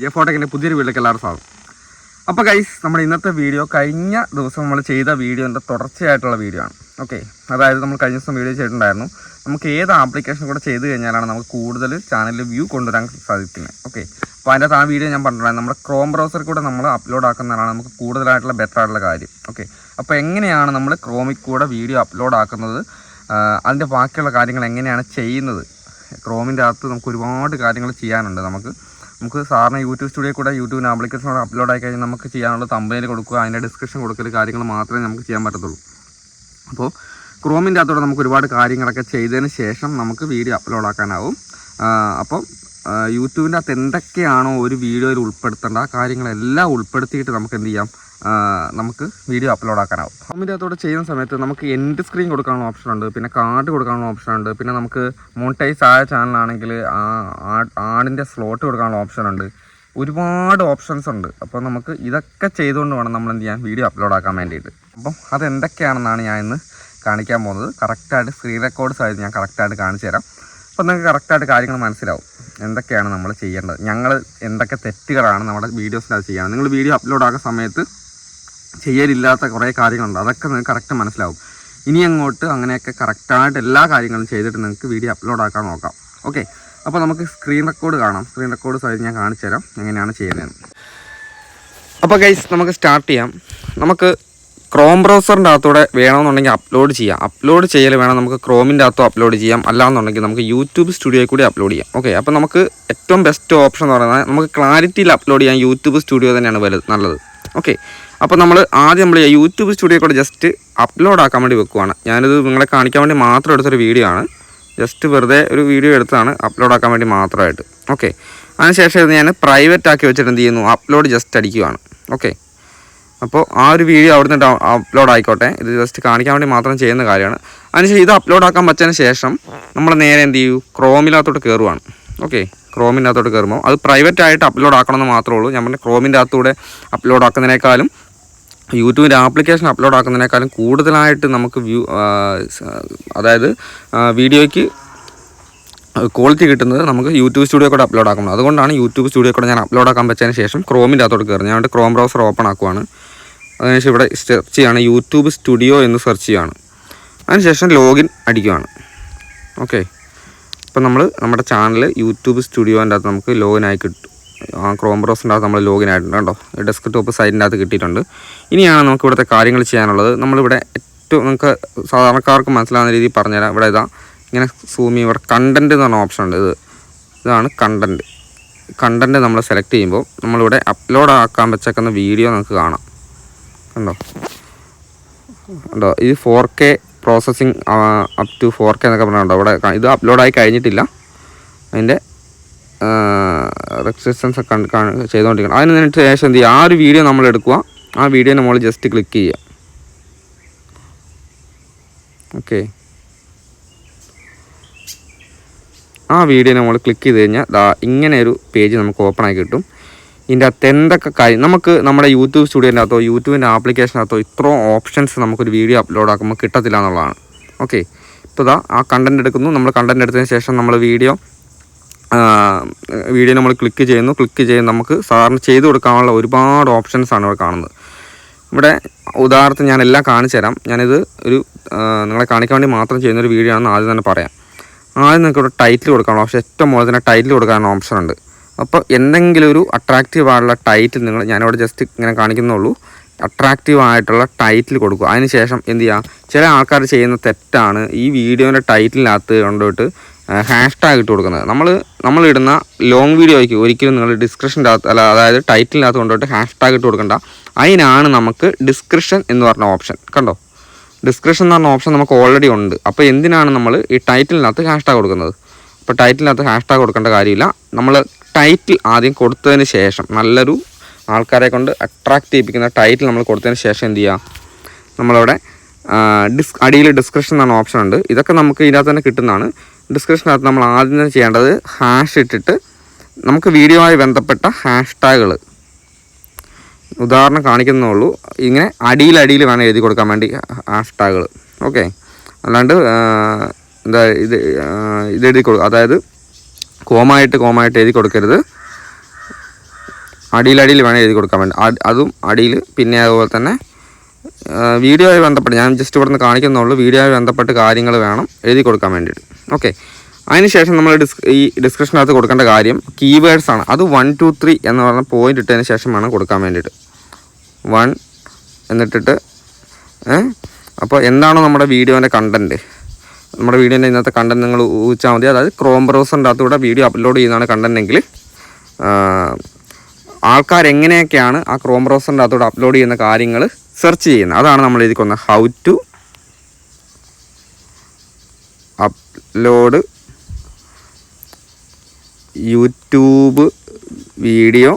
J ഫോട്ടോക്കിന്റെ പുതിയൊരു വീട്ടിലേക്ക് എല്ലാവരും സ്വാഗതം. അപ്പോൾ ഗൈസ് നമ്മുടെ ഇന്നത്തെ വീഡിയോ കഴിഞ്ഞ ദിവസം നമ്മൾ ചെയ്ത വീഡിയോന്റെ തുടർച്ചയായിട്ടുള്ള വീഡിയോ ആണ്. ഓക്കെ അതായത് നമ്മൾ കഴിഞ്ഞ ദിവസം വീഡിയോ ചെയ്തിട്ടുണ്ടായിരുന്നു. നമുക്ക് ഏത് ആപ്ലിക്കേഷൻ കൂടെ ചെയ്ത് കഴിഞ്ഞാലാണ് നമുക്ക് കൂടുതൽ ചാനലിൽ വ്യൂ കൊണ്ടുവരാൻ സാധിക്കുന്നത്. ഓക്കെ അപ്പോൾ അതിന്റെ ആ വീഡിയോ ഞാൻ പറഞ്ഞിട്ടുണ്ടായിരുന്നു നമ്മുടെ ക്രോം ബ്രൗസറിൽ കൂടെ നമ്മൾ അപ്ലോഡ് ആക്കുന്നതാണ് നമുക്ക് കൂടുതലായിട്ടുള്ള ബെറ്റർ ആയിട്ടുള്ള കാര്യം. ഓക്കെ അപ്പോൾ എങ്ങനെയാണ് നമ്മൾ ക്രോമിൽ കൂടെ വീഡിയോ അപ്ലോഡ് ആക്കുന്നത്? അതിന്റെ ബാക്കിയുള്ള കാര്യങ്ങൾ എങ്ങനെയാണ് ചെയ്യുന്നത്? ക്രോമിന്റെ അകത്ത് നമുക്ക് ഒരുപാട് കാര്യങ്ങൾ ചെയ്യാനുണ്ട് നമുക്ക്. നമുക്ക് സാറിന് യൂട്യൂബ് സ്റ്റുഡിയോ കൂടെ യൂട്യൂബിന് ആപ്ലിക്കേഷൻ അപ്ലോഡ് ആയി കഴിഞ്ഞാൽ നമുക്ക് ചെയ്യാനുള്ള തമ്പനിയിൽ കൊടുക്കുക അതിന്റെ ഡിസ്ക്രിപ്ഷൻ കൊടുക്കൽ കാര്യങ്ങൾ മാത്രമേ നമുക്ക് ചെയ്യാൻ പറ്റത്തുള്ളൂ. അപ്പോൾ ക്രോമിന്റെ അകത്തോടെ നമുക്ക് ഒരുപാട് കാര്യങ്ങളൊക്കെ ചെയ്തതിന് ശേഷം നമുക്ക് വീഡിയോ അപ്ലോഡ് ആക്കാനാവും. അപ്പം യൂട്യൂബിന്റെ അകത്ത് എന്തൊക്കെയാണോ ഒരു വീഡിയോയിൽ ഉൾപ്പെടുത്തേണ്ട ആ കാര്യങ്ങളെല്ലാം ഉൾപ്പെടുത്തിയിട്ട് നമുക്ക് എന്ത് ചെയ്യാം? നമുക്ക് വീഡിയോ അപ്ലോഡ് ആക്കാനാവും. ക്രോമിന്റെ അകത്തോടെ ചെയ്യുന്ന സമയത്ത് നമുക്ക് എൻഡ് സ്ക്രീൻ കൊടുക്കാനുള്ള ഓപ്ഷൻ ഉണ്ട്. പിന്നെ കാർഡ് കൊടുക്കാനുള്ള ഓപ്ഷൻ ഉണ്ട്. പിന്നെ നമുക്ക് മോണിറ്റൈസ് ആയ ചാനലാണെങ്കിൽ ആടിന്റെ സ്ലോട്ട് കൊടുക്കാനുള്ള ഓപ്ഷൻ ഉണ്ട്. ഒരുപാട് ഓപ്ഷൻസ് ഉണ്ട്. അപ്പോൾ നമുക്ക് ഇതൊക്കെ ചെയ്തുകൊണ്ട് വേണം നമ്മൾ എന്ത് ചെയ്യാൻ വീഡിയോ അപ്ലോഡ് ആക്കാൻ വേണ്ടിയിട്ട്. അപ്പം അതെന്തൊക്കെയാണെന്നാണ് ഞാൻ ഇന്ന് കാണിക്കാൻ പോകുന്നത്. കറക്റ്റായിട്ട് സ്ക്രീൻ റെക്കോർഡ്സ് ആയിട്ട് ഞാൻ കറക്റ്റായിട്ട് കാണിച്ചു തരാം. അപ്പോൾ നിങ്ങൾക്ക് കറക്റ്റായിട്ട് കാര്യങ്ങൾ മനസ്സിലാവും. എന്തൊക്കെയാണ് നമ്മൾ ചെയ്യേണ്ടത്? ഞങ്ങൾ എന്തൊക്കെ തെറ്റുകളാണ് നമ്മുടെ വീഡിയോസിനകത്ത് ചെയ്യുന്നത് നിങ്ങൾ വീഡിയോ അപ്ലോഡ് ആക്കുന്ന സമയത്ത് ചെയ്യലില്ലാത്ത കുറേ കാര്യങ്ങളുണ്ട്. അതൊക്കെ നിങ്ങൾക്ക് കറക്റ്റ് മനസ്സിലാവും. ഇനി അങ്ങോട്ട് അങ്ങനെയൊക്കെ കറക്റ്റായിട്ട് എല്ലാ കാര്യങ്ങളും ചെയ്തിട്ട് നിങ്ങൾക്ക് വീഡിയോ അപ്ലോഡ് ആക്കാൻ നോക്കാം. ഓക്കെ അപ്പോൾ നമുക്ക് സ്ക്രീൻ റെക്കോർഡ് കാണാം. സ്ക്രീൻ റെക്കോർഡ് സൈഡ് ഞാൻ കാണിച്ചു തരാം എങ്ങനെയാണ് ചെയ്യുന്നതെന്ന്. അപ്പോൾ ഗൈസ് നമുക്ക് സ്റ്റാർട്ട് ചെയ്യാം. നമുക്ക് ക്രോം ബ്രൗസറിന്റെ അകത്തൂടെ വേണമെന്നുണ്ടെങ്കിൽ അപ്ലോഡ് ചെയ്യാം. അപ്ലോഡ് ചെയ്യൽ വേണം നമുക്ക് ക്രോമിന്റെ അകത്തും അപ്ലോഡ് ചെയ്യാം. അല്ലാന്നുണ്ടെങ്കിൽ നമുക്ക് യൂട്യൂബ് സ്റ്റുഡിയോയിൽ കൂടി അപ്ലോഡ് ചെയ്യാം. ഓക്കെ അപ്പോൾ നമുക്ക് ഏറ്റവും ബെസ്റ്റ് ഓപ്ഷൻ എന്ന് പറയുന്നത് നമുക്ക് ക്ലാരിറ്റിയിൽ അപ്ലോഡ് ചെയ്യാൻ യൂട്യൂബ് സ്റ്റുഡിയോ തന്നെയാണ് വലുത് നല്ലത്. ഓക്കെ അപ്പോൾ നമ്മൾ ആദ്യം നമ്മൾ യൂട്യൂബ് സ്റ്റുഡിയോ കൂടെ ജസ്റ്റ് അപ്ലോഡ് ആക്കാൻ വേണ്ടി വെക്കുവാണ്. ഞാനിത് നിങ്ങളെ കാണിക്കാൻ വേണ്ടി മാത്രം എടുത്തൊരു വീഡിയോ ആണ്. ജസ്റ്റ് വെറുതെ ഒരു വീഡിയോ എടുത്താണ് അപ്ലോഡ് ആക്കാൻ വേണ്ടി മാത്രമായിട്ട്. ഓക്കെ അതിനുശേഷം ഇത് ഞാൻ പ്രൈവറ്റ് ആക്കി വെച്ചിട്ട് എന്ത് ചെയ്യുന്നു? Upload just അടിക്കുവാണ്. ഓക്കെ അപ്പോൾ ആ ഒരു വീഡിയോ അവിടുന്ന് അപ്ലോഡ് ആയിക്കോട്ടെ. ഇത് ജസ്റ്റ് കാണിക്കാൻ വേണ്ടി മാത്രം ചെയ്യുന്ന കാര്യമാണ്. അതിനുശേഷം ഇത് അപ്ലോഡ് ആക്കാൻ വച്ചതിന് ശേഷം നമ്മൾ നേരെ എന്ത് ചെയ്യൂ? ക്രോമിനകത്തോട്ട് കയറുവാണ് ഓക്കെ ക്രോമിന്റെ അകത്തോട്ട് കയറുമ്പോൾ അത് പ്രൈവറ്റ് ആയിട്ട് അപ്ലോഡ് ആക്കണമെന്ന് മാത്രമേ ഉള്ളൂ. ഞാൻ പറഞ്ഞ ക്രോമിന്റെ അകത്തൂടെ അപ്ലോഡ് ആക്കുന്നതിനേക്കാളും യൂട്യൂബിന്റെ ആപ്ലിക്കേഷൻ അപ്ലോഡ് ആക്കുന്നതിനേക്കാളും കൂടുതലായിട്ട് നമുക്ക് വ്യൂ അതായത് വീഡിയോയ്ക്ക് ക്വാളിറ്റി കിട്ടുന്നത് നമുക്ക് യൂട്യൂബ് സ്റ്റുഡിയോ കൂടെ അപ്ലോഡ് ആക്കണം അതുകൊണ്ടാണ് യൂട്യൂബ് സ്റ്റുഡിയോ കൂടെ ഞാൻ അപ്ലോഡ് ആക്കാൻ വെച്ചതിന് ശേഷം ക്രോമിന്റെ അകത്തോട്ട് കയറുന്നത് ഞാൻ ക്രോം ബ്രൗസർ ഓപ്പൺ ആക്കുവാണ്. അതിനുശേഷം ഇവിടെ സെർച്ച് ചെയ്യാണ് യൂട്യൂബ് സ്റ്റുഡിയോ എന്ന് സെർച്ച് ചെയ്യുകയാണ്. അതിനുശേഷം ലോഗിൻ അടിക്കുകയാണ്. ഓക്കെ ഇപ്പം നമ്മൾ നമ്മുടെ ചാനൽ യൂട്യൂബ് സ്റ്റുഡിയോന്റെ അകത്ത് നമുക്ക് ലോഗിൻ ആയി കിട്ടും. ക്രോം ബ്രൗസറിന്റെ അകത്ത് നമ്മൾ ലോഗിൻ ആയിട്ടുണ്ട് കേട്ടോ. ഡെസ്ക് ടോപ്പ് സൈറ്റിന്റെ അകത്ത് കിട്ടിയിട്ടുണ്ട്. ഇനിയാണ് നമുക്ക് ഇവിടുത്തെ കാര്യങ്ങൾ ചെയ്യാനുള്ളത്. നമ്മളിവിടെ ഏറ്റവും നമുക്ക് സാധാരണക്കാർക്ക് മനസ്സിലാവുന്ന രീതിയിൽ പറഞ്ഞുതരാം. ഇവിടെ ഇതാ ഇങ്ങനെ സൂം ചെയ്യും ഇവിടെ കണ്ടന്റ് എന്ന് പറഞ്ഞ ഓപ്ഷൻ ഉണ്ട്. ഇത് ഇതാണ് കണ്ടന്റ് കണ്ടന്റ് നമ്മൾ സെലക്ട് ചെയ്യുമ്പോൾ നമ്മളിവിടെ അപ്ലോഡ് ആക്കാൻ വെച്ചേക്കുന്ന വീഡിയോ നമുക്ക് കാണാം. കണ്ടോ കണ്ടോ ഇത് four K processing up to four K എന്നൊക്കെ പറഞ്ഞുണ്ടോ ഇവിടെ ഇത് അപ്ലോഡായി കഴിഞ്ഞിട്ടില്ല. അതിന്റെ റെക്സിസ്റ്റൻസ് ഒക്കെ ചെയ്തുകൊണ്ടിരിക്കണം അതിന് നിന്നിട്ട് ശേഷം എന്ത് ചെയ്യുക ആ ഒരു വീഡിയോ നമ്മൾ എടുക്കുക. ആ വീഡിയോ നമ്മൾ ജസ്റ്റ് ക്ലിക്ക് ചെയ്യുക. ഓക്കെ ആ വീഡിയോ നമ്മൾ ക്ലിക്ക് ചെയ്ത് കഴിഞ്ഞാൽ ഇങ്ങനെ ഒരു പേജ് നമുക്ക് ഓപ്പൺ ആയി കിട്ടും. ഇതിന്റെ അകത്ത് എന്തൊക്കെ കാര്യം നമുക്ക് നമ്മുടെ യൂട്യൂബ് സ്റ്റുഡിയോന്റെ അകത്തോ യൂട്യൂബിന്റെ ആപ്ലിക്കേഷനകത്തോ ഇത്രയും ഓപ്ഷൻസ് നമുക്കൊരു വീഡിയോ അപ്ലോഡ് ആക്കുമ്പോൾ കിട്ടത്തില്ല എന്നുള്ളതാണ്. ഓക്കെ ഇപ്പോൾ ഇതാ ആ കണ്ടന്റ് എടുക്കുന്നു. നമ്മൾ കണ്ടന്റ് എടുത്തതിന് ശേഷം നമ്മൾ വീഡിയോ വീഡിയോ നമ്മൾ ക്ലിക്ക് ചെയ്യുന്നു. ക്ലിക്ക് ചെയ്ത് നമുക്ക് സാറിന് ചെയ്തു കൊടുക്കാനുള്ള ഒരുപാട് ഓപ്ഷൻസ് ആണ് ഇവിടെ കാണുന്നത്. ഇവിടെ ഉദാഹരണത്തിന് ഞാൻ എല്ലാം കാണിച്ചു തരാം. ഞാനിത് ഒരു നിങ്ങളെ കാണിക്കാൻ വേണ്ടി മാത്രം ചെയ്യുന്ന ഒരു വീഡിയോ ആണെന്ന് ആദ്യം തന്നെ പറയാം. ആദ്യം നിങ്ങൾക്ക് ഇവിടെ ടൈറ്റിൽ കൊടുക്കാനുള്ള ഓപ്ഷൻ ഏറ്റവും മുകളിൽ തന്നെ ടൈറ്റിൽ കൊടുക്കാനുള്ള ഓപ്ഷൻ ഉണ്ട്. അപ്പോൾ എന്തെങ്കിലും ഒരു അട്രാക്റ്റീവ് ആയിട്ടുള്ള ടൈറ്റിൽ നിങ്ങൾ ഞാനിവിടെ ജസ്റ്റ് ഇങ്ങനെ കാണിക്കുന്നുള്ളൂ അട്രാക്റ്റീവ് ആയിട്ടുള്ള ടൈറ്റിൽ കൊടുക്കുക. അതിനുശേഷം എന്ത് ചെയ്യുക ചില ആൾക്കാർ ചെയ്യുന്ന തെറ്റാണ് ഈ വീഡിയോന്റെ ടൈറ്റിലിനകത്ത് കൊണ്ടുപോയിട്ട് ഹാഷ് ടാഗ് ഇട്ട് കൊടുക്കുന്നത്. നമ്മൾ നമ്മളിടുന്ന ലോങ് വീഡിയോയ്ക്ക് ഒരിക്കലും നിങ്ങൾ ഡിസ്ക്രിപ്ഷന്റെ അകത്ത് അല്ല അതായത് ടൈറ്റിലിനകത്ത് കൊണ്ടുപോയിട്ട് ഹാഷ് ടാഗ് ഇട്ട് കൊടുക്കണ്ട. അതിനാണ് നമുക്ക് ഡിസ്ക്രിപ്ഷൻ എന്ന് പറഞ്ഞ ഓപ്ഷൻ കണ്ടോ? ഡിസ്ക്രിപ്ഷൻ എന്ന് പറഞ്ഞ ഓപ്ഷൻ നമുക്ക് ഓൾറെഡി ഉണ്ട്. അപ്പോൾ എന്തിനാണ് നമ്മൾ ഈ ടൈറ്റിലിനകത്ത് ഹാഷ് ടാഗ് കൊടുക്കുന്നത്? അപ്പോൾ ടൈറ്റിലിനകത്ത് ഹാഷ് ടാഗ് കൊടുക്കേണ്ട കാര്യമില്ല. നമ്മൾ ടൈറ്റിൽ ആദ്യം കൊടുത്തതിന് ശേഷം നല്ലൊരു ആൾക്കാരെ കൊണ്ട് അട്രാക്റ്റ് ചെയ്യിപ്പിക്കുന്ന ടൈറ്റിൽ നമ്മൾ കൊടുത്തതിന് ശേഷം എന്ത് ചെയ്യുക നമ്മളവിടെ ഡിസ് അടിയിൽ ഡിസ്ക്രിപ്ഷൻ എന്ന ഓപ്ഷൻ ഉണ്ട്. ഇതൊക്കെ നമുക്ക് ഇതിനകത്ത് തന്നെ കിട്ടുന്നതാണ്. ഡിസ്ക്രിപ്ഷനകത്ത് നമ്മൾ ആദ്യം തന്നെ ചെയ്യേണ്ടത് ഹാഷ് ഇട്ടിട്ട് നമുക്ക് വീഡിയോയുമായി ബന്ധപ്പെട്ട ഹാഷ് ടാഗുകൾ ഉദാഹരണം കാണിക്കുന്നുള്ളൂ ഇങ്ങനെ അടിയിൽ അടിയിൽ വേണം എഴുതി കൊടുക്കാൻ വേണ്ടി ഹാഷ് ടാഗുകൾ ഓക്കെ അല്ലാണ്ട് എന്താ ഇത് ഇത് എഴുതി കൊടുക്കുക അതായത് കോമായിട്ട് കോമായിട്ട് എഴുതി കൊടുക്കരുത്. അടിയിലടിയിൽ വേണം എഴുതി കൊടുക്കാൻ വേണ്ടി. അതും അടിയിൽ പിന്നെ അതുപോലെ തന്നെ വീഡിയോ ആയി ബന്ധപ്പെട്ട് ഞാൻ ജസ്റ്റ് ഇവിടെ നിന്ന് കാണിക്കുന്നുള്ളൂ ആയി ബന്ധപ്പെട്ട് കാര്യങ്ങൾ വേണം എഴുതി കൊടുക്കാൻ വേണ്ടിയിട്ട്. ഓക്കെ അതിനുശേഷം നമ്മൾ ഡിസ് ഈ ഡിസ്ക്രിപ്ഷനകത്ത് കൊടുക്കേണ്ട കാര്യം കീവേഡ്സ് ആണ്. അത് വൺ ടു ത്രീ എന്ന് പറഞ്ഞ പോയിന്റ് ഇട്ടതിന് ശേഷം വേണം കൊടുക്കാൻ വേണ്ടിയിട്ട്. വൺ എന്നിട്ടിട്ട് അപ്പോൾ എന്താണോ നമ്മുടെ വീഡിയോന്റെ കണ്ടന്റ് നമ്മുടെ വീഡിയോന്റെ ഇന്നത്തെ കണ്ടന്റ് നിങ്ങൾ ഊഹിച്ചാൽ മതി. അതായത് ക്രോം ബ്രൗസറിന്റെ അകത്തൂടെ വീഡിയോ അപ്ലോഡ് ചെയ്യുന്നതാണ് ആൾക്കാർ എങ്ങനെയൊക്കെയാണ് ആ ക്രോം ബ്രൗസറിന്റെ അകത്തൂടെ അപ്ലോഡ് ചെയ്യുന്ന കാര്യങ്ങൾ സെർച്ച് ചെയ്യുന്നത്? അതാണ് നമ്മൾ കൊന്നത് how to upload YouTube video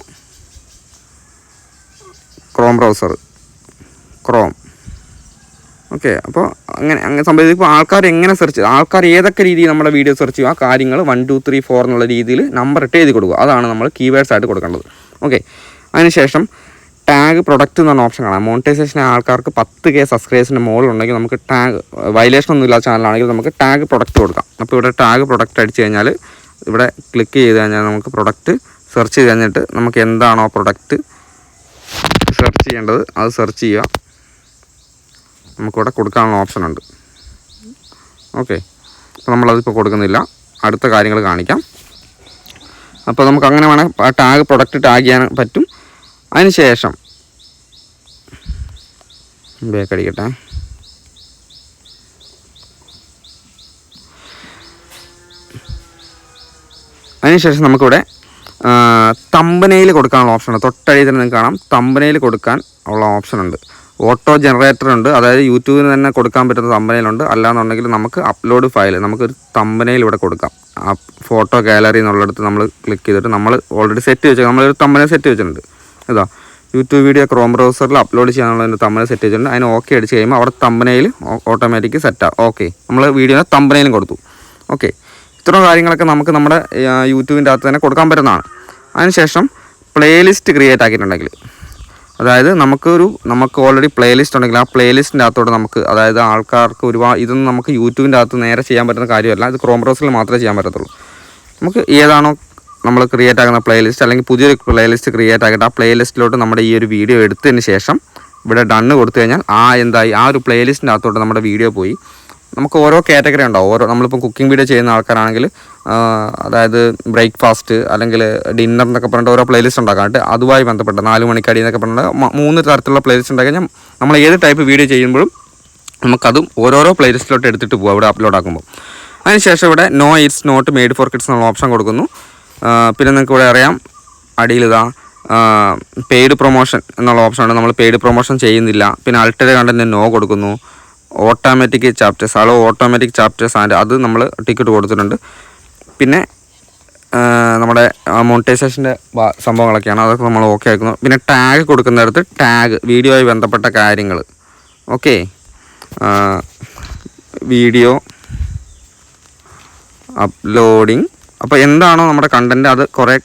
Chrome browser Chrome okay അപ്പോൾ അങ്ങനെ അങ്ങനെ സംഭവിച്ചപ്പോൾ ആൾക്കാർ എങ്ങനെ സെർച്ച് ആൾക്കാർ ഏതൊക്കെ രീതിയിൽ നമ്മുടെ വീഡിയോ സെർച്ച് ചെയ്യും ആ കാര്യങ്ങൾ വൺ ടു ത്രീ ഫോർ എന്നുള്ള രീതിയിൽ നമ്പർ ഇട്ട് എഴുതി കൊടുക്കുക. അതാണ് നമ്മൾ കീവേഡ്സ് ആയിട്ട് കൊടുക്കേണ്ടത്. ഓക്കെ അതിനുശേഷം ടാഗ് പ്രൊഡക്റ്റ് എന്ന് പറഞ്ഞ ഓപ്ഷൻ കാണാം. മോണിറ്റൈസേഷൻ ആൾക്കാർക്ക് പത്ത് കെ സബ്സ്ക്രൈബേഴ്സിന്റെ മുകളിലുണ്ടെങ്കിൽ നമുക്ക് ടാഗ് വയലേഷൻ ഒന്നും ഇല്ലാത്ത ചാനലാണെങ്കിൽ നമുക്ക് ടാഗ് പ്രൊഡക്റ്റ് കൊടുക്കാം. അപ്പോൾ ഇവിടെ ടാഗ് പ്രൊഡക്റ്റ് അടിച്ച് കഴിഞ്ഞാൽ ഇവിടെ ക്ലിക്ക് ചെയ്ത് കഴിഞ്ഞാൽ നമുക്ക് പ്രൊഡക്റ്റ് സെർച്ച് ചെയ്ത് കഴിഞ്ഞിട്ട് നമുക്ക് എന്താണോ പ്രൊഡക്റ്റ് സെർച്ച് ചെയ്യേണ്ടത് അത് സെർച്ച് ചെയ്യുക. നമുക്കിവിടെ കൊടുക്കാനുള്ള ഓപ്ഷൻ ഉണ്ട് ഓക്കെ. അപ്പോൾ നമ്മളതിപ്പോൾ കൊടുക്കുന്നില്ല. അടുത്ത കാര്യങ്ങൾ കാണിക്കാം. അപ്പോൾ നമുക്ക് അങ്ങനെ വേണേൽ ടാഗ് പ്രൊഡക്റ്റ് ടാഗ് ചെയ്യാൻ പറ്റും. അതിന് ശേഷം ബേക്ക് അടിക്കട്ടെ. അതിനുശേഷം നമുക്കിവിടെ തമ്പനയിൽ കൊടുക്കാനുള്ള ഓപ്ഷൻ ഉണ്ട് തന്നെ നിങ്ങൾക്ക് കാണാം. തമ്പനയിൽ കൊടുക്കാൻ ഉള്ള ഓപ്ഷൻ ഉണ്ട് ഓട്ടോ ജനറേറ്റർ ഉണ്ട്. അതായത് യൂട്യൂബിന് തന്നെ കൊടുക്കാൻ പറ്റുന്ന തമ്പനയിലുണ്ട് അല്ലാന്നുണ്ടെങ്കിൽ നമുക്ക് അപ്ലോഡ് ഫയൽ നമുക്കൊരു തമ്പനയിൽ ഇവിടെ കൊടുക്കാം. ആ ഫോട്ടോ ഗാലറി എന്നുള്ളിടത്ത് നമ്മൾ ക്ലിക്ക് ചെയ്തിട്ട് നമ്മൾ ഓൾറെഡി സെറ്റ് വെച്ചു നമ്മളൊരു തമ്പന സെറ്റ് വെച്ചിട്ടുണ്ട്. ഇതാ. യൂട്യൂബ് വീഡിയോ ക്രോം ബ്രൗസറിൽ അപ്ലോഡ് ചെയ്യാനുള്ള തമ്പന സെറ്റ് ചെയ്തിട്ടുണ്ട്. അതിന് ഓക്കെ അടിച്ച് കഴിയുമ്പോൾ അവിടെ തമ്പനയിൽ ഓട്ടോമാറ്റിക് സെറ്റാണ് ഓക്കെ നമ്മൾ വീഡിയോനെ തമ്പനയിലും കൊടുത്തു. ഓക്കെ ഇത്തരം കാര്യങ്ങളൊക്കെ നമുക്ക് നമ്മുടെ യൂട്യൂബിന്റെ അകത്ത് തന്നെ കൊടുക്കാൻ പറ്റുന്നതാണ്. അതിനുശേഷം പ്ലേലിസ്റ്റ് ക്രിയേറ്റ് ആക്കിയിട്ടുണ്ടെങ്കിൽ. അതായത് നമുക്കൊരു നമുക്ക് ഓൾറെഡി പ്ലേലിസ്റ്റ് ഉണ്ടെങ്കിൽ ആ പ്ലേലിസ്റ്റിന്റെ അകത്തോടെ നമുക്ക് അതായത് ആൾക്കാർക്ക് ഒരുപാട് ഇതൊന്നും നമുക്ക് യൂട്യൂബിന്റെ അകത്ത് നേരെ ചെയ്യാൻ പറ്റുന്ന കാര്യമല്ല. ഇത് ക്രോം ബ്രൗസറിൽ മാത്രമേ ചെയ്യാൻ പറ്റത്തുള്ളൂ. നമുക്ക് ഏതാണോ നമ്മൾ ക്രിയേറ്റ് ആക്കുന്ന പ്ലേലിസ്റ്റ് അല്ലെങ്കിൽ പുതിയൊരു പ്ലേലിസ്റ്റ് ക്രിയേറ്റ് ആക്കിയിട്ട് ആ പ്ലേലിസ്റ്റിലോട്ട് നമ്മുടെ ഈ ഒരു വീഡിയോ എടുത്തതിന് ശേഷം ഇവിടെ ഡണ്ണ് കൊടുത്തു കഴിഞ്ഞാൽ ആ എന്തായി ആ ഒരു പ്ലേലിസ്റ്റിന്റെ അകത്തോട്ട് നമ്മുടെ വീഡിയോ പോയി. നമുക്ക് ഓരോ കാറ്റഗറി ഉണ്ടാവും. ഓരോ നമ്മളിപ്പോൾ കുക്കിംഗ് വീഡിയോ ചെയ്യുന്ന ആൾക്കാരാണെങ്കിൽ അതായത് ബ്രേക്ക്ഫാസ്റ്റ് അല്ലെങ്കിൽ ഡിന്നർ എന്നൊക്കെ പറഞ്ഞിട്ട് ഓരോ പ്ലേലിസ്റ്റ് ഉണ്ടാക്കാം എന്നിട്ട് അതുമായി ബന്ധപ്പെട്ട് നാല് മണിക്കടി എന്നൊക്കെ പറഞ്ഞിട്ട് മൂന്ന് തരത്തിലുള്ള പ്ലേലിസ്റ്റ് ഉണ്ടാക്കി നമ്മൾ ഏത് ടൈപ്പ് വീഡിയോ ചെയ്യുമ്പോഴും നമുക്കതും ഓരോരോ പ്ലേലിസ്റ്റിലോട്ട് എടുത്തിട്ട് പോകും അവിടെ അപ്ലോഡ് ആക്കുമ്പോൾ. അതിനുശേഷം ഇവിടെ no it's not made for kids എന്നുള്ള ഓപ്ഷൻ കൊടുക്കുന്നു. പിന്നെ നിങ്ങൾക്ക് ഇവിടെ അറിയാം അടിയിലിതാ പെയ്ഡ് പ്രൊമോഷൻ എന്നുള്ള ഓപ്ഷനാണ് നമ്മൾ പെയ്ഡ് പ്രൊമോഷൻ ചെയ്യുന്നില്ല. പിന്നെ അൾട്ടഡ് കണ്ടന്റ് നോ കൊടുക്കുന്നു. ഓട്ടോമാറ്റിക് ചാപ്റ്റേഴ്സ് അളവ് ഓട്ടോമാറ്റിക് ചാപ്റ്റേഴ്സ് ആൻഡ് അത് നമ്മൾ ടിക്കറ്റ് കൊടുത്തിട്ടുണ്ട്. പിന്നെ നമ്മുടെ മോണിറ്റൈസേഷന്റെ സംഭവങ്ങളൊക്കെയാണ്. അതൊക്കെ നമ്മൾ ഓക്കെ ആക്കുന്നു. പിന്നെ ടാഗ് കൊടുക്കുന്നിടത്ത് ടാഗ് വീഡിയോയുമായി ബന്ധപ്പെട്ട കാര്യങ്ങൾ ഓക്കെ വീഡിയോ അപ്ലോഡിങ് അപ്പോൾ എന്താണോ നമ്മുടെ കണ്ടന്റ് അത് കുറേ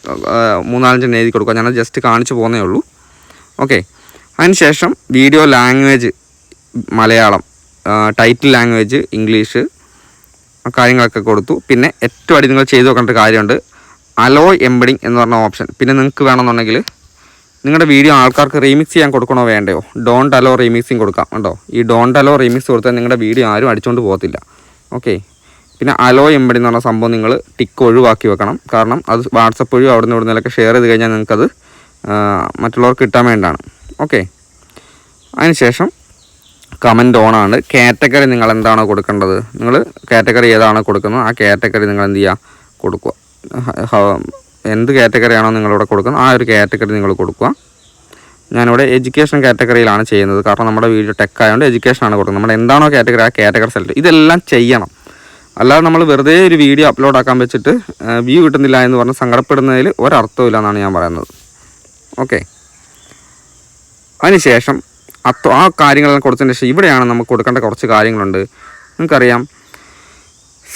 മൂന്നാലഞ്ചെണ്ണം എഴുതി കൊടുക്കുക. ഞാൻ ജസ്റ്റ് കാണിച്ചു പോകുന്നേ ഉള്ളൂ. ഓക്കെ അതിനുശേഷം video language Malayalam. Title language English കാര്യങ്ങളൊക്കെ കൊടുത്തു. പിന്നെ ഏറ്റവും അടി നിങ്ങൾ ചെയ്തു നോക്കേണ്ട കാര്യമുണ്ട്. അലോ എംബഡിങ് എന്ന് പറഞ്ഞ ഓപ്ഷൻ പിന്നെ നിങ്ങൾക്ക് വേണമെന്നുണ്ടെങ്കിൽ നിങ്ങളുടെ വീഡിയോ ആൾക്കാർക്ക് റീമിക്സ് ചെയ്യാൻ കൊടുക്കണോ വേണ്ടയോ? ഡോണ്ട് അലോ റീമിക്സിങ് കൊടുക്കാം കണ്ടോ? ഈ ഡോണ്ട് അലോ റീമിക്സ് കൊടുത്താൽ നിങ്ങളുടെ വീഡിയോ ആരും അടിച്ചുകൊണ്ട് പോകത്തില്ല. ഓക്കെ പിന്നെ അലോ എംബഡിങ് എന്ന് പറഞ്ഞ സംഭവം നിങ്ങൾ ടിക്ക് ഒഴിവാക്കി വെക്കണം. കാരണം അത് വാട്സപ്പ് വഴി അവിടെ നിന്ന് ഇവിടെ ഷെയർ ചെയ്ത് കഴിഞ്ഞാൽ നിങ്ങൾക്കത് മറ്റുള്ളവർക്ക് കിട്ടാൻ വേണ്ടിയാണ്. ഓക്കെ അതിനുശേഷം കമന്റ് ആണ്. കാറ്റഗറി നിങ്ങൾ എന്താണോ കൊടുക്കേണ്ടത്? നിങ്ങൾ കാറ്റഗറി ഏതാണോ കൊടുക്കുന്നത് ആ കാറ്റഗറി നിങ്ങൾ എന്ത് ചെയ്യുക കൊടുക്കുക. എന്ത് കാറ്റഗറിയാണോ നിങ്ങളിവിടെ കൊടുക്കുന്നത് ആ ഒരു കാറ്റഗറി നിങ്ങൾ കൊടുക്കുക. ഞാനിവിടെ എഡ്യൂക്കേഷൻ കാറ്റഗറിയിലാണ് ചെയ്യുന്നത്. കാരണം നമ്മുടെ വീഡിയോ ടെക് ആയതുകൊണ്ട് എഡ്യൂക്കേഷൻ ആണ് കൊടുക്കുന്നത്. നമ്മൾ എന്താണോ കാറ്റഗറി ആ കാറ്റഗറി സെലക്ട് ഇതെല്ലാം ചെയ്യണം. അല്ലാതെ നമ്മൾ വെറുതെ ഒരു വീഡിയോ അപ്ലോഡ് ആക്കാൻ വെച്ചിട്ട് വ്യൂ കിട്ടുന്നില്ല എന്ന് പറഞ്ഞ് സങ്കടപ്പെടുന്നതിൽ ഒരർത്ഥമില്ല എന്നാണ് ഞാൻ പറയുന്നത്. ഓക്കെ അതിനുശേഷം അത്തോ ആ കാര്യങ്ങളെല്ലാം കൊടുത്തതിന് ശേഷം ഇവിടെയാണ് നമുക്ക് കൊടുക്കേണ്ട കുറച്ച് കാര്യങ്ങളുണ്ട്. നിങ്ങൾക്കറിയാം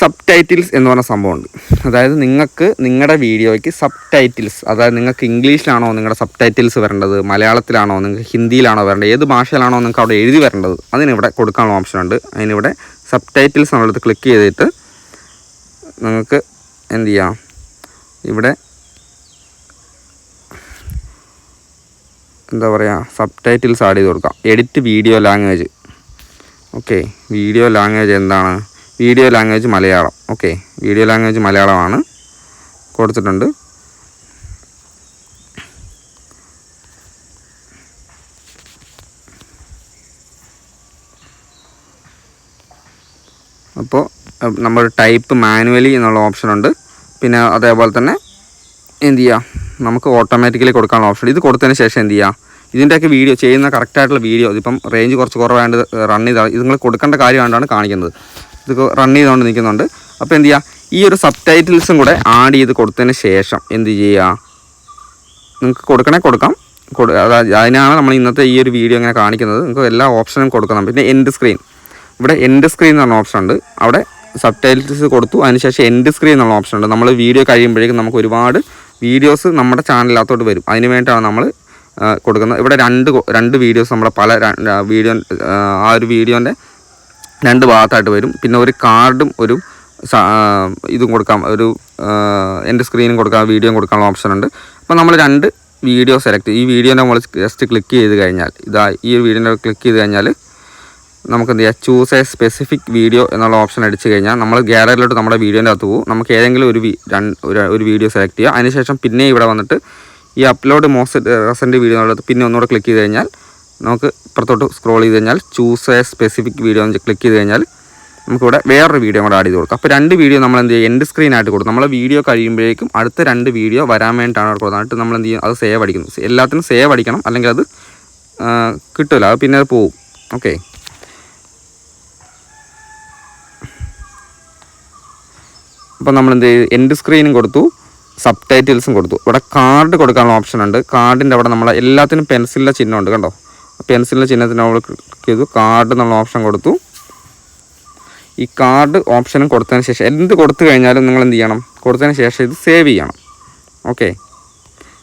സബ് ടൈറ്റിൽസ് എന്ന് പറഞ്ഞ സംഭവമുണ്ട്. അതായത് നിങ്ങൾക്ക് നിങ്ങളുടെ വീഡിയോയ്ക്ക് സബ് ടൈറ്റിൽസ് അതായത് നിങ്ങൾക്ക് ഇംഗ്ലീഷിലാണോ നിങ്ങളുടെ സബ് ടൈറ്റിൽസ് വരേണ്ടത് മലയാളത്തിലാണോ നിങ്ങൾക്ക് ഹിന്ദിയിലാണോ വരേണ്ടത് ഏത് ഭാഷയിലാണോ നിങ്ങൾക്ക് അവിടെ എഴുതി വരേണ്ടത് അതിനിവിടെ കൊടുക്കാനുള്ള ഓപ്ഷൻ ഉണ്ട് അതിനിവിടെ സബ് ടൈറ്റിൽസ് എന്നുള്ളത് ക്ലിക്ക് ചെയ്തിട്ട് നിങ്ങൾക്ക് എന്ത് ചെയ്യാം? ഇവിടെ എന്താ പറയുക സബ് ടൈറ്റിൽസ് ആഡ് ചെയ്ത് കൊടുക്കാം. Edit video language okay video language എന്താണ്? Video language Malayalam. Okay video language മലയാളമാണ്. കൊടുത്തിട്ടുണ്ട്. അപ്പോൾ നമ്മൾ ടൈപ്പ് മാനുവലി എന്നുള്ള ഓപ്ഷൻ ഉണ്ട്. പിന്നെ അതേപോലെ തന്നെ എന്ത് ചെയ്യുക നമുക്ക് ഓട്ടോമാറ്റിക്കലി കൊടുക്കാനുള്ള ഓപ്ഷൻ ഇത് കൊടുത്തതിന് ശേഷം എന്ത് ചെയ്യുക ഇതിന്റെയൊക്കെ വീഡിയോ ചെയ്യുന്ന കറക്റ്റായിട്ടുള്ള വീഡിയോ ഇതിപ്പം റേഞ്ച് കുറച്ച് കുറവായത് റൺ ചെയ്താൽ ഇത് നിങ്ങൾ കൊടുക്കേണ്ട കാര്യമായിട്ടാണ് കാണിക്കുന്നത്. ഇത് റൺ ചെയ്തുകൊണ്ട് നിൽക്കുന്നുണ്ട് അപ്പോൾ എന്ത് ചെയ്യുക ഈ ഒരു സബ് ടൈറ്റിൽസും കൂടെ ആഡ് ചെയ്ത് കൊടുത്തതിന് ശേഷം എന്ത് ചെയ്യുക നിങ്ങൾക്ക് കൊടുക്കണേ കൊടുക്കാം. കൊടു അതിനാണ് നമ്മൾ ഇന്നത്തെ ഈ ഒരു വീഡിയോ ഇങ്ങനെ കാണിക്കുന്നത്. നിങ്ങൾക്ക് എല്ലാ ഓപ്ഷനും കൊടുക്കണം. പിന്നെ എൻഡ് സ്ക്രീൻ ഇവിടെ എൻഡ് സ്ക്രീൻ എന്ന് പറഞ്ഞ ഓപ്ഷൻ ഉണ്ട്. അവിടെ സബ് ടൈറ്റിൽസ് കൊടുത്തു അതിനുശേഷം എൻഡ് സ്ക്രീൻ എന്നുള്ള ഓപ്ഷൻ ഉണ്ട്. നമ്മൾ വീഡിയോ കഴിയുമ്പോഴേക്കും നമുക്ക് ഒരുപാട് വീഡിയോസ് നമ്മുടെ ചാനലിനകത്തോട്ട് വരും. അതിന് വേണ്ടിയിട്ടാണ് നമ്മൾ കൊടുക്കുന്നത് ഇവിടെ രണ്ട് രണ്ട് വീഡിയോസ് നമ്മുടെ പല വീഡിയോ ആ ഒരു വീഡിയോന്റെ രണ്ട് ഭാഗത്തായിട്ട് വരും. പിന്നെ ഒരു കാർഡും ഒരു ഇതും കൊടുക്കാം. ഒരു എന്റെ സ്ക്രീനും കൊടുക്കാം. വീഡിയോയും കൊടുക്കാനുള്ള ഓപ്ഷൻ ഉണ്ട്. അപ്പോൾ നമ്മൾ രണ്ട് വീഡിയോ സെലക്ട് ഈ വീഡിയോന്റെ നമ്മൾ ജസ്റ്റ് ക്ലിക്ക് ചെയ്ത് കഴിഞ്ഞാൽ ഇതാ ഈ ഒരു വീഡിയോന്റെ ക്ലിക്ക് ചെയ്ത് കഴിഞ്ഞാൽ നമുക്ക് എന്ത് ചെയ്യാം? ചൂസ് എ സ്പെസിഫിക് വീഡിയോ എന്നുള്ള ഓപ്ഷൻ അടിച്ചു കഴിഞ്ഞാൽ നമ്മൾ ഗ്യാലറിയിലോട്ട് നമ്മുടെ വീഡിയോന്റെ അകത്ത് പോകും. നമുക്ക് ഏതെങ്കിലും ഒരു- ഒരു വീഡിയോ സെലക്ട് ചെയ്യുക അതിനുശേഷം പിന്നെ ഇവിടെ വന്നിട്ട് ഈ അപ്ലോഡ് മോസ്റ്റ് റെസന്റ് വീഡിയോ എന്നുള്ളത് പിന്നെ ഒന്നുകൂടെ ക്ലിക്ക് ചെയ്ത് കഴിഞ്ഞാൽ നമുക്ക് ഇപ്പുറത്തോട്ട് സ്ക്രോൾ ചെയ്ത് കഴിഞ്ഞാൽ ചൂസ് എ സ്പെസിഫിക് വീഡിയോ എന്ന് ക്ലിക്ക് ചെയ്ത് കഴിഞ്ഞാൽ നമുക്കിവിടെ വേറൊരു വീഡിയോ കൂടെ ആഡ് ചെയ്ത് കൊടുക്കാം. അപ്പോൾ രണ്ട് വീഡിയോ നമ്മൾ എന്ത് ചെയ്യും? എൻഡ് സ്ക്രീൻ ആയിട്ട് കൊടുക്കും. നമ്മൾ വീഡിയോ കഴിയുമ്പോഴേക്കും അടുത്ത രണ്ട് വീഡിയോ വരാൻ വേണ്ടിയിട്ടാണ് കൊടുക്കുന്നത്. നമ്മൾ എന്ത് ചെയ്യും? അത് സേവ് അടിക്കുന്നു. എല്ലാത്തിനും സേവ് അടിക്കണം. അല്ലെങ്കിൽ അത് കിട്ടില്ല അത് പിന്നെ അത് പോവും. ഓക്കെ. അപ്പോൾ നമ്മൾ എന്ത് ചെയ്യും? എൻഡ് സ്ക്രീനും കൊടുത്തു. സബ് ടൈറ്റിൽസും കൊടുത്തു. ഇവിടെ കാർഡ് കൊടുക്കാനുള്ള ഓപ്ഷൻ ഉണ്ട്. കാർഡിന്റെ അവിടെ നമ്മൾ എല്ലാത്തിനും പെൻസിലിന്റെ ചിഹ്നമുണ്ട് കണ്ടോ? പെൻസിലിന്റെ ചിഹ്നത്തിന് നമ്മൾ ക്ലിക്ക് ചെയ്തു. കാർഡ് എന്നുള്ള ഓപ്ഷൻ കൊടുത്തു. ഈ കാർഡ് ഓപ്ഷനും കൊടുത്തതിന് ശേഷം എന്ത് കൊടുത്തു കഴിഞ്ഞാലും നിങ്ങൾ എന്ത് ചെയ്യണം? കൊടുത്തതിന് ശേഷം ഇത് സേവ് ചെയ്യണം. ഓക്കെ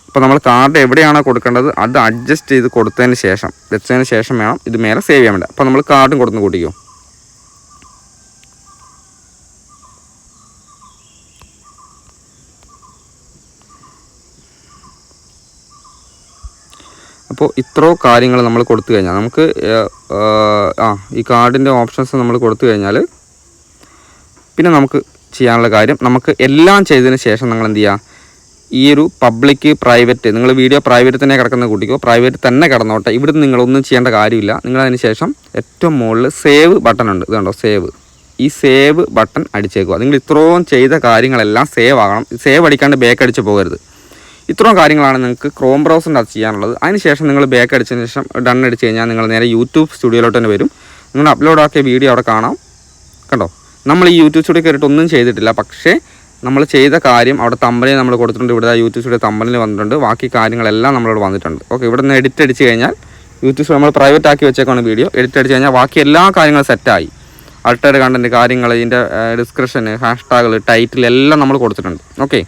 അപ്പോൾ നമ്മൾ കാർഡ് എവിടെയാണോ കൊടുക്കേണ്ടത് അത് അഡ്ജസ്റ്റ് ചെയ്ത് കൊടുത്തതിന് ശേഷം വെച്ചതിന് ശേഷം വേണം ഇത് മേലെ സേവ് ചെയ്യാൻ വേണ്ടി. അപ്പോൾ നമ്മൾ കാർഡും കൊടുത്ത് കൂട്ടിക്കോ. അപ്പോൾ ഇത്രയോ കാര്യങ്ങൾ നമ്മൾ കൊടുത്തു കഴിഞ്ഞാൽ നമുക്ക് ആ ഈ കാർഡിന്റെ ഓപ്ഷൻസ് നമ്മൾ കൊടുത്തു കഴിഞ്ഞാൽ പിന്നെ നമുക്ക് ചെയ്യാനുള്ള കാര്യം നമുക്ക് എല്ലാം ചെയ്തതിന് ശേഷം നിങ്ങൾ എന്ത് ചെയ്യുക ഈ ഒരു പബ്ലിക് പ്രൈവറ്റ് നിങ്ങൾ വീഡിയോ പ്രൈവറ്റ് തന്നെ കിടക്കുന്ന കുട്ടിക്കോ പ്രൈവറ്റ് തന്നെ കിടന്നോട്ടെ. ഇവിടുന്ന് നിങ്ങളൊന്നും ചെയ്യേണ്ട കാര്യമില്ല. നിങ്ങൾ അതിന് ശേഷം ഏറ്റവും മുകളിൽ സേവ് ബട്ടൺ ഉണ്ട്. ഇത് കണ്ടോ? സേവ് ഈ സേവ് ബട്ടൺ അടിച്ചേക്കുക. നിങ്ങൾ ഇത്രയും ചെയ്ത കാര്യങ്ങളെല്ലാം സേവ് ആകണം. സേവ് അടിക്കാണ്ട് ബാക്ക് അടിച്ച് പോകരുത്. ഇത്രയും കാര്യങ്ങളാണ് നിങ്ങൾക്ക് ക്രോം ബ്രൗസറിന്റെ അത് ചെയ്യാനുള്ളത്. അതിനുശേഷം നിങ്ങൾ ബാക്ക് അടിച്ചതിന് ശേഷം ഡൺ അടിച്ച് കഴിഞ്ഞാൽ നിങ്ങൾ നേരെ യൂട്യൂബ് സ്റ്റുഡിയോയിലോട്ട് തന്നെ വരും. നിങ്ങൾ അപ്ലോഡ് ആക്കിയ വീഡിയോ അവിടെ കാണാം. കണ്ടോ? നമ്മൾ ഈ യൂട്യൂബ് സ്റ്റുഡിയോ കയറിയിട്ട് ഒന്നും ചെയ്തിട്ടില്ല. പക്ഷേ നമ്മൾ ചെയ്ത കാര്യം അവിടെ തമ്പനിൽ നമ്മൾ കൊടുത്തിട്ടുണ്ട്. ഇവിടെ യൂട്യൂബ് സ്റ്റുഡിയോ തമ്പനിൽ വന്നിട്ടുണ്ട്. ബാക്കി കാര്യങ്ങളെല്ലാം നമ്മളോട് വന്നിട്ടുണ്ട്. ഓക്കെ ഇവിടെ നിന്ന് എഡിറ്റ് അടിച്ച് കഴിഞ്ഞാൽ യൂട്യൂബ് സ്റ്റുഡിയോ നമ്മൾ പ്രൈവറ്റ് ആക്കി വെച്ചേക്കാണ് വീഡിയോ എഡിറ്റ് അടിച്ച് കഴിഞ്ഞാൽ ബാക്കി എല്ലാ കാര്യങ്ങളും സെറ്റായി അൾട്ടേഡ് കണ്ടന്റ് കാര്യങ്ങൾ ഇതിന്റെ ഡിസ്ക്രിപ്ഷൻ ഹാഷ്ടാഗുകൾ ടൈറ്റിൽ എല്ലാം നമ്മൾ കൊടുത്തിട്ടുണ്ട്. ഓക്കെ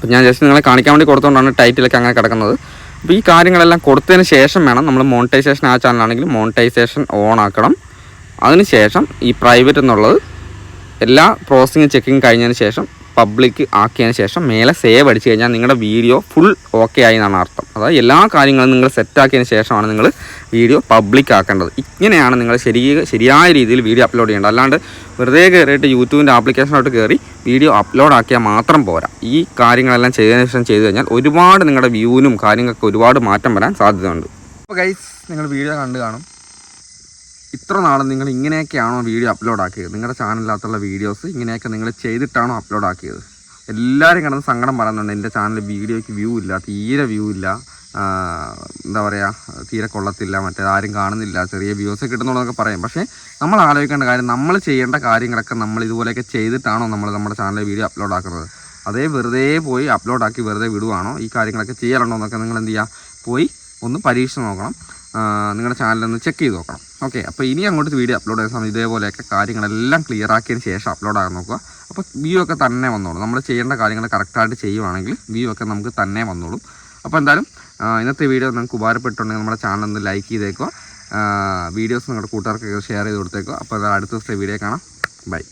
അപ്പോൾ ഞാൻ ജസ്റ്റ് നിങ്ങളെ കാണിക്കാൻ വേണ്ടി കൊടുത്തുകൊണ്ടാണ് ടൈറ്റിലൊക്കെ അങ്ങനെ കിടക്കുന്നത്. അപ്പോൾ ഈ കാര്യങ്ങളെല്ലാം കൊടുത്തതിന് ശേഷം വേണം നമ്മൾ മോണിറ്റൈസേഷൻ ആ ചാനലാണെങ്കിൽ മോണിറ്റൈസേഷൻ ഓൺ ആക്കണം. അതിനുശേഷം ഈ പ്രൈവറ്റ് എന്നുള്ളത് എല്ലാ പ്രോസസ്സിങ് ചെക്കിങ് കഴിഞ്ഞതിന് ശേഷം പബ്ലിക് ആക്കിയതിന് ശേഷം മേലെ സേവ് അടിച്ചു കഴിഞ്ഞാൽ നിങ്ങളുടെ വീഡിയോ ഫുൾ ഓക്കെ ആയി എന്നാണ് അർത്ഥം. അതായത് എല്ലാ കാര്യങ്ങളും നിങ്ങൾ സെറ്റാക്കിയതിന് ശേഷമാണ് നിങ്ങൾ വീഡിയോ പബ്ലിക് ആക്കേണ്ടത്. ഇങ്ങനെയാണ് നിങ്ങൾ ശരി ശരിയായ രീതിയിൽ വീഡിയോ അപ്ലോഡ് ചെയ്യേണ്ടത്. അല്ലാണ്ട് വെറുതെ കയറിയിട്ട് യൂട്യൂബിന്റെ ആപ്ലിക്കേഷനോട്ട് കയറി വീഡിയോ അപ്ലോഡ് ആക്കിയാൽ മാത്രം പോരാ. ഈ കാര്യങ്ങളെല്ലാം ചെയ്തതിന് ശേഷം ചെയ്തു കഴിഞ്ഞാൽ ഒരുപാട് നിങ്ങളുടെ വ്യൂവിനും കാര്യങ്ങൾക്ക് ഒരുപാട് മാറ്റം വരാൻ സാധ്യതയുണ്ട്. അപ്പോൾ ഗൈസ് നിങ്ങൾ വീഡിയോ കണ്ടു കാണും. ഇത്ര നാളും നിങ്ങൾ ഇങ്ങനെയൊക്കെയാണോ വീഡിയോ അപ്ലോഡ് ആക്കിയത് നിങ്ങളുടെ ചാനലിനകത്തുള്ള വീഡിയോസ് ഇങ്ങനെയൊക്കെ നിങ്ങൾ ചെയ്തിട്ടാണോ അപ്ലോഡ് ആക്കിയത് എല്ലാവരും കിടന്ന് സങ്കടം പറയുന്നുണ്ട്. എന്റെ ചാനൽ വീഡിയോയ്ക്ക് വ്യൂ ഇല്ല തീരെ വ്യൂ ഇല്ല. എന്താ പറയുക തീരെ കൊള്ളത്തില്ല മറ്റേ ആരും കാണുന്നില്ല ചെറിയ വ്യൂസ് കിട്ടുന്നുള്ളതൊക്കെ പറയും. പക്ഷേ നമ്മൾ ആലോചിക്കേണ്ട കാര്യം നമ്മൾ ചെയ്യേണ്ട കാര്യങ്ങളൊക്കെ നമ്മൾ ഇതുപോലെയൊക്കെ ചെയ്തിട്ടാണോ നമ്മൾ നമ്മുടെ ചാനലിൽ വീഡിയോ അപ്ലോഡ് ആക്കുന്നത് അതേ വെറുതെ പോയി അപ്ലോഡ് ആക്കി വെറുതെ വിടുവാണോ? ഈ കാര്യങ്ങളൊക്കെ ചെയ്യാറുണ്ടോ എന്നൊക്കെ നിങ്ങൾ എന്ത് ചെയ്യുക? പോയി ഒന്ന് പരീക്ഷിച്ച് നോക്കണം. നിങ്ങളുടെ ചാനലൊന്ന് ചെക്ക് ചെയ്ത് നോക്കണം. ഓക്കെ അപ്പോൾ ഇനി അങ്ങോട്ട് വീഡിയോ അപ്ലോഡ് ചെയ്യുന്ന സമയത്ത് ഇതേപോലെയൊക്കെ കാര്യങ്ങളെല്ലാം ക്ലിയർ ആക്കിയതിന് ശേഷം അപ്ലോഡ് ആകാൻ നോക്കുക. അപ്പോൾ വ്യൂ ഒക്കെ തന്നെ വന്നോളും. നമ്മൾ ചെയ്യേണ്ട കാര്യങ്ങൾ കറക്റ്റായിട്ട് ചെയ്യുവാണെങ്കിൽ വ്യൂ ഒക്കെ നമുക്ക് തന്നെ വന്നോളും. അപ്പോൾ എന്തായാലും ഇന്നത്തെ വീഡിയോ നിങ്ങൾക്ക് ഉപകാരപ്പെട്ടുണ്ടെങ്കിൽ നമ്മുടെ ചാനൽ ഒന്ന് ലൈക്ക് ചെയ്തേക്കുക. വീഡിയോസ് നിങ്ങളുടെ കൂട്ടുകാർക്കൊക്കെ ഷെയർ ചെയ്ത് കൊടുത്തേക്കുക. അപ്പോൾ അടുത്ത ദിവസത്തെ വീഡിയോ കാണാം. ബൈ